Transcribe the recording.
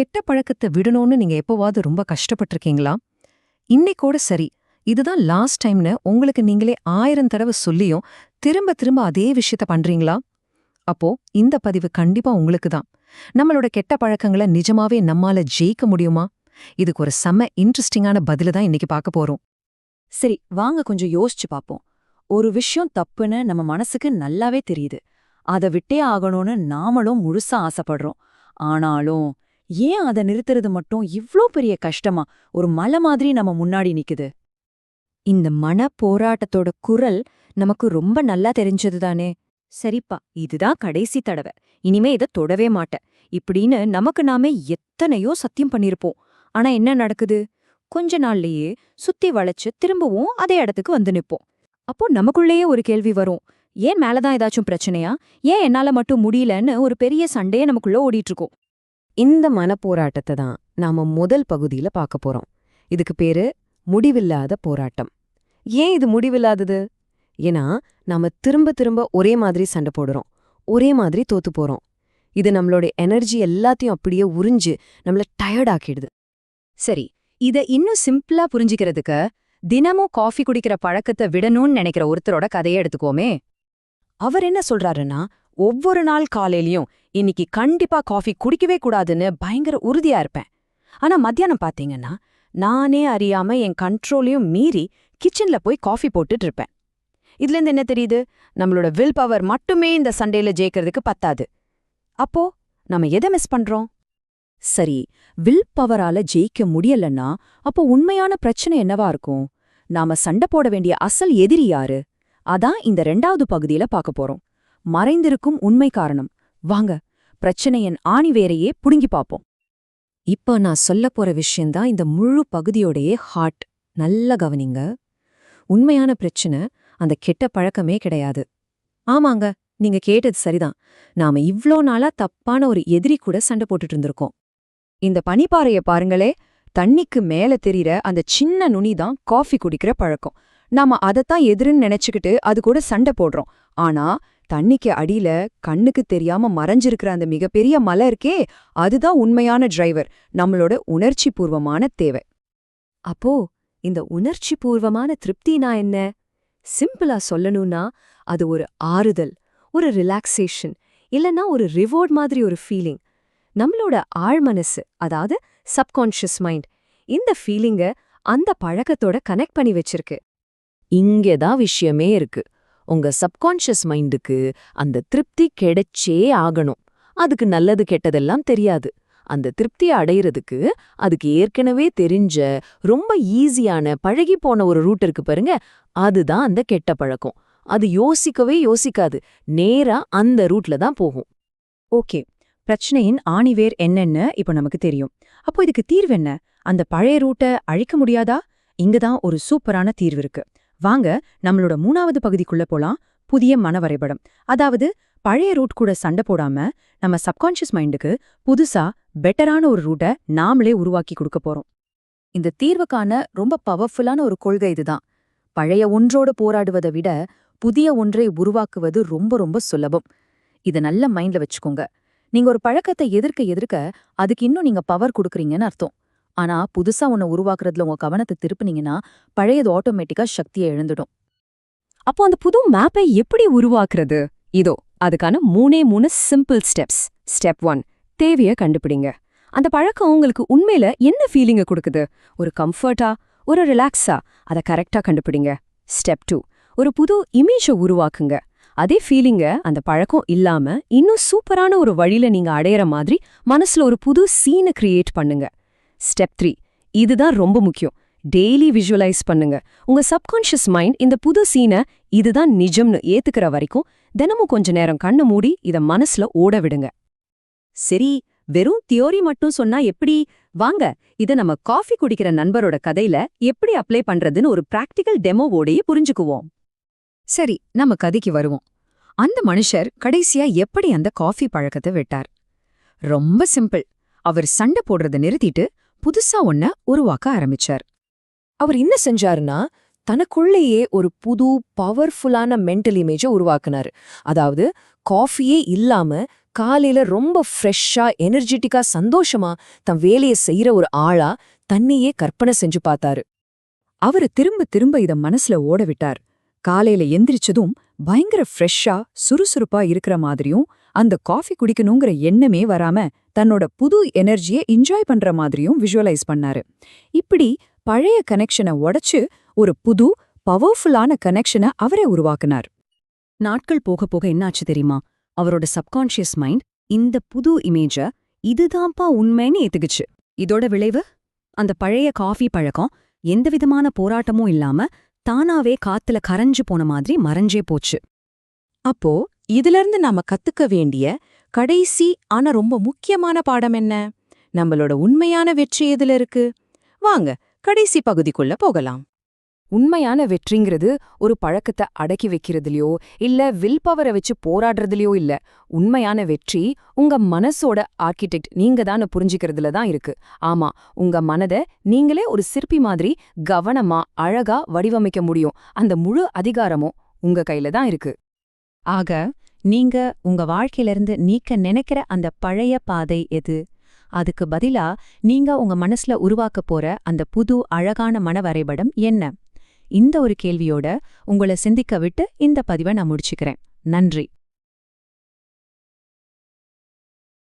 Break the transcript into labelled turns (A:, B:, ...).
A: கெட்ட பழக்கத்தை விடணும்னு நீங்க எப்போவாவது ரொம்ப கஷ்டப்பட்டிருக்கீங்களா? இன்னைக்கோட சரி. இதுதான் லாஸ்ட் டைம்னு உங்களுக்கு நீங்களே ஆயிரம் தடவை சொல்லியும் திரும்ப திரும்ப அதே விஷயத்த பண்றீங்களா? அப்போ இந்த பதிவு கண்டிப்பா உங்களுக்கு தான் நம்மளோட கெட்ட பழக்கங்களை நிஜமாவே நம்மால ஜெயிக்க முடியுமா? இதுக்கு ஒரு செம்ம இன்ட்ரெஸ்டிங்கான பதில தான் இன்னைக்கு பார்க்க போறோம்.
B: சரி வாங்க கொஞ்சம் யோசிச்சு பாப்போம் ஒரு விஷயம் தப்புன்னு நம்ம மனசுக்கு நல்லாவே தெரியுது. அத விட்டே ஆகணும்னு நாமளும் முழுசா ஆசைப்படுறோம். ஆனாலும் ஏன் அத நிறுத்துறது மட்டும் இவ்ளோ பெரிய கஷ்டமா? ஒரு மலை மாதிரி நம்ம முன்னாடி நிக்குது.
C: இந்த மன போராட்டத்தோட குரல் நமக்கு ரொம்ப நல்லா தெரிஞ்சதுதானே சரிப்பா இதுதான் கடைசி தடவை. இனிமே இத தொடவே மாட்டேன். இப்படின்னு நமக்கு நாமே எத்தனையோ சத்தியம் பண்ணிருப்போம். ஆனா என்ன நடக்குது? கொஞ்ச நாள்லயே சுத்தி வளைச்சு திரும்பவும் அதே இடத்துக்கு வந்து நிப்போம். அப்போ நமக்குள்ளேயே ஒரு கேள்வி வரும். ஏன் மேலதான் ஏதாச்சும் பிரச்சனையா? ஏன் என்னால மட்டும் முடியலன்னு ஒரு பெரிய சண்டையே நமக்குள்ள ஓடிட்டு இருக்கோம்.
A: இந்த மனப்போராட்டத்தை தான் நாம முதல் பகுதியில பார்க்க போறோம். இதுக்கு பேரு முடிவில்லாத போராட்டம். ஏன் இது முடிவில்லாதது? ஏன்னா நாம திரும்ப திரும்ப ஒரே மாதிரி சண்டை போடுறோம். ஒரே மாதிரி தோத்து போறோம். இது நம்மளோட எனர்ஜி எல்லாத்தையும் அப்படியே உறிஞ்சு நம்மள டயர்ட் ஆக்கிடுது.
C: சரி இத இன்னும் சிம்பிளா புரிஞ்சுக்கிறதுக்கு தினமும் காஃபி குடிக்கிற பழக்கத்தை விடணும்னு நினைக்கிற ஒருத்தரோட கதையை எடுத்துக்கோமே.
B: அவர் என்ன சொல்றாருன்னா ஒவ்வொரு நாள் காலையிலயும் இன்னைக்கு கண்டிப்பா காஃபி குடிக்கவே கூடாதுன்னு பயங்கர உறுதியா இருப்பேன். ஆனா மத்தியானம் பாத்தீங்கன்னா நானே அறியாம என் கண்ட்ரோலையும் மீறி கிச்சன்ல போய் காஃபி போட்டுட்டு இருப்பேன். இதுல இருந்து என்ன தெரியுது? நம்மளோட வில் பவர் மட்டுமே இந்த சண்டேல ஜெயிக்கிறதுக்கு பத்தாது. அப்போ நம்ம எதை மிஸ் பண்றோம்? சரி வில் பவரால ஜெயிக்க முடியலன்னா அப்போ உண்மையான பிரச்சனை என்னவா இருக்கும்? நாம சண்டை போட வேண்டிய அசல் எதிரி யாரு? அதான் இந்த ரெண்டாவது பகுதியில பார்க்க போறோம். மறைந்திருக்கும் உண்மை காரணம். வாங்க பிரச்சனையின் ஆணிவேரையே புடுங்கி பாப்போம்.
A: இப்போ நான் சொல்ல போற விஷயம்தான் இந்த முழு பகுதியோடையே ஹார்ட் நல்லா கவனிங்க. உண்மையான பிரச்சனை அந்த கெட்ட பழக்கமே கிடையாது. ஆமாங்க நீங்க கேட்டது சரிதான். நாம இவ்ளோ நாளா தப்பான ஒரு எதிரி கூட சண்டை போட்டுட்டு இருந்திருக்கோம்.
B: இந்த பனிப்பாறைய பாருங்களே தண்ணிக்கு மேல தெரியற அந்த சின்ன நுனிதான் காஃபி குடிக்கிற பழக்கம். நாம அதத்தான் எதிரின்னு நினைச்சுக்கிட்டு அது கூட சண்டை போடுறோம். ஆனா தண்ணிக்கு அடியில கண்ணுக்கு தெரியாம மறைஞ்சிருக்கிற அந்த மிகப்பெரிய மலை இருக்கே அதுதான் உண்மையான டிரைவர் நம்மளோட உணர்ச்சி பூர்வமான தேவை.
C: அப்போ இந்த உணர்ச்சி பூர்வமான திருப்தினா என்ன? சிம்பிளா சொல்லணும்னா அது ஒரு ஆறுதல் ஒரு ரிலாக்ஸேஷன் இல்லனா ஒரு ரிவார்ட் மாதிரி ஒரு ஃபீலிங் நம்மளோட ஆழ்மனசு அதாவது சப்கான்ஷியஸ் மைண்ட் இந்த ஃபீலிங்க அந்த பழக்கத்தோட கனெக்ட் பண்ணி வச்சிருக்கு.
B: இங்கதான் விஷயமே இருக்கு. உங்க சப்கான்ஷியஸ் மைண்டுக்கு அந்த திருப்தி கிடைச்சே ஆகணும். அதுக்கு நல்லது கெட்டதெல்லாம் தெரியாது. அந்த திருப்தியை அடையிறதுக்கு அதுக்கு ஏற்கனவே தெரிஞ்ச ரொம்ப ஈஸியான பழகி போன ஒரு ரூட் இருக்கு பாருங்க. அதுதான் அந்த கெட்ட பழக்கம். அது யோசிக்கவே யோசிக்காது. நேரா அந்த ரூட்ல தான் போகும்.
C: ஓகே. பிரச்சனையின் ஆணிவேர் என்னென்னு இப்போ நமக்கு தெரியும். அப்போ இதுக்கு தீர்வு என்ன? அந்த பழைய ரூட்டை அழிக்க முடியாதா? இங்கதான் ஒரு சூப்பரான தீர்வு இருக்கு. வாங்க நம்மளோட மூணாவது பகுதிக்குள்ள போலாம். புதிய மனவரைபடம் அதாவது பழைய ரூட் கூட சண்டை போடாம நம்ம சப்கான்ஷியஸ் மைண்டுக்கு புதுசா பெட்டரான ஒரு ரூட்டை நாமளே உருவாக்கி கொடுக்க போறோம்.
B: இந்த தீர்வுக்கான ரொம்ப பவர்ஃபுல்லான ஒரு கொள்கை இதுதான். பழைய ஒன்றோடு போராடுவதை விட புதிய ஒன்றை உருவாக்குவது ரொம்ப ரொம்ப சுலபம். இத நல்ல மைண்ட்ல வச்சுக்கோங்க. நீங்க ஒரு பழக்கத்தை எதிர்க்க எதிர்க்க அதுக்கு இன்னும் நீங்க பவர் கொடுக்குறீங்கன்னு அர்த்தம். ஆனா புதுசா ஒன்ன உருவாக்குறதுல உங்க கவனத்தை திருப்புனீங்கன்னா பழையது ஆட்டோமேட்டிக்கா சக்தியை எழுந்துடும்.
C: அப்போ அந்த புது மேப்பை எப்படி உருவாக்குறது? இதோ அதுக்கான மூணே மூணு சிம்பிள் ஸ்டெப்ஸ் ஸ்டெப் ஒன் தேவைய கண்டுபிடிங்க. அந்த பழக்கம் உங்களுக்கு உண்மையில என்ன ஃபீலிங்க கொடுக்குது? ஒரு கம்ஃபர்ட்டா ஒரு ரிலாக்ஸா அதை கரெக்டா கண்டுபிடிங்க. ஸ்டெப் டூ ஒரு புது இமேஜை உருவாக்குங்க. அதே ஃபீலிங்க அந்த பழக்கம் இல்லாம இன்னும் சூப்பரான ஒரு வழியில நீங்க அடையற மாதிரி மனசுல ஒரு புது சீனை கிரியேட் பண்ணுங்க. ஸ்டெப் த்ரீ இதுதான் ரொம்ப முக்கியம். டெய்லி விஷுவலைஸ் பண்ணுங்க. உங்க சப்கான்ஷியஸ் மைண்ட் இந்த புது சீனை இதுதான் நிஜம்னு ஏத்துக்கிற வரைக்கும் தினமும் கொஞ்ச நேரம் கண்ணு மூடி இத மனசுல ஓட விடுங்க. சரி வெறும் தியோரி மட்டும் சொன்னா எப்படி? வாங்க இத நம்ம காஃபி குடிக்கிற நண்பரோட கதையில எப்படி அப்ளை பண்றதுன்னு ஒரு பிராக்டிக்கல் டெமோவோடையே புரிஞ்சுக்குவோம்.
A: சரி நம்ம கதைக்கு வருவோம். அந்த மனுஷர் கடைசியா எப்படி அந்த காஃபி பழக்கத்தை விட்டார்? ரொம்ப சிம்பிள் அவர் சண்டை போடுறத நிறுத்திட்டு புதுசா ஒன்ன உருவாக்க ஆரம்பிச்சார். அவர் என்ன செஞ்சாருன்னா தனக்குள்ளேயே ஒரு புது பவர்ஃபுல்லான மென்டல் இமேஜை உருவாக்குனாரு. அதாவது காஃபியே இல்லாம
B: காலையில ரொம்ப ஃப்ரெஷ்ஷா எனர்ஜெட்டிக்கா சந்தோஷமா தன் வேலையை செய்யற ஒரு ஆளா தன்னையே கற்பனை செஞ்சு பார்த்தாரு.
C: அவரு திரும்ப திரும்ப இத மனசுல ஓட விட்டார். காலையில எந்திரிச்சதும் பயங்கர ஃப்ரெஷ்ஷா சுறுசுறுப்பா இருக்கிற மாதிரியும் அந்த காஃபி குடிக்கணுங்கிற எண்ணமே வராம தன்னோட புது எனர்ஜியை என்ஜாய் பண்ற மாதிரியும் விஷுவலைஸ் பண்ணாரு. இப்படி பழைய கனெக்ஷனை உடைச்சு ஒரு புது பவர்ஃபுல்லான கனெக்ஷனை அவரே உருவாக்குனார். நாட்கள் போக போக என்னாச்சு தெரியுமா? அவரோட சப்கான்ஷியஸ் மைண்ட் இந்த புது இமேஜ இதுதான்ப்பா உண்மைன்னு ஏத்துக்குச்சு. இதோட விளைவு? அந்த பழைய காஃபி பழக்கம் எந்தவிதமான போராட்டமும் இல்லாம தானாவே காத்துல கரைஞ்சு போன மாதிரி மறைஞ்சே போச்சு.
B: அப்போ இதிலிருந்து நாம கத்துக்க வேண்டிய கடைசி ஆனா ரொம்ப முக்கியமான பாடம் என்ன? நம்மளோட உண்மையான வெற்றி எதுல இருக்கு? வாங்க கடைசி பகுதிக்குள்ள போகலாம்.
C: உண்மையான வெற்றிங்கிறது ஒரு பழக்கத்தை அடக்கி வைக்கிறதுலயோ இல்ல வில் பவரை வச்சு போராடுறதுலயோ இல்ல. உண்மையான வெற்றி உங்க மனசோட ஆர்கிடெக்ட் நீங்க தான் புரிஞ்சுக்கிறதுல தான் இருக்கு. ஆமா உங்க மனதை நீங்களே ஒரு சிற்பி மாதிரி கவனமா அழகா வடிவமைக்க முடியும். அந்த முழு அதிகாரமும் உங்க கையில தான் இருக்கு.
A: ஆக நீங்க உங்க வாழ்க்கையிலிருந்து நீக்க நினைக்கிற அந்த பழைய பாதை எது? அதுக்கு பதிலா நீங்க உங்க மனசுல உருவாக்க போற அந்த புது அழகான மன வரைபடம் என்ன? இந்த ஒரு கேள்வியோட உங்களை சிந்திக்க விட்டு இந்த பதிவை நான் முடிச்சுக்கிறேன். நன்றி.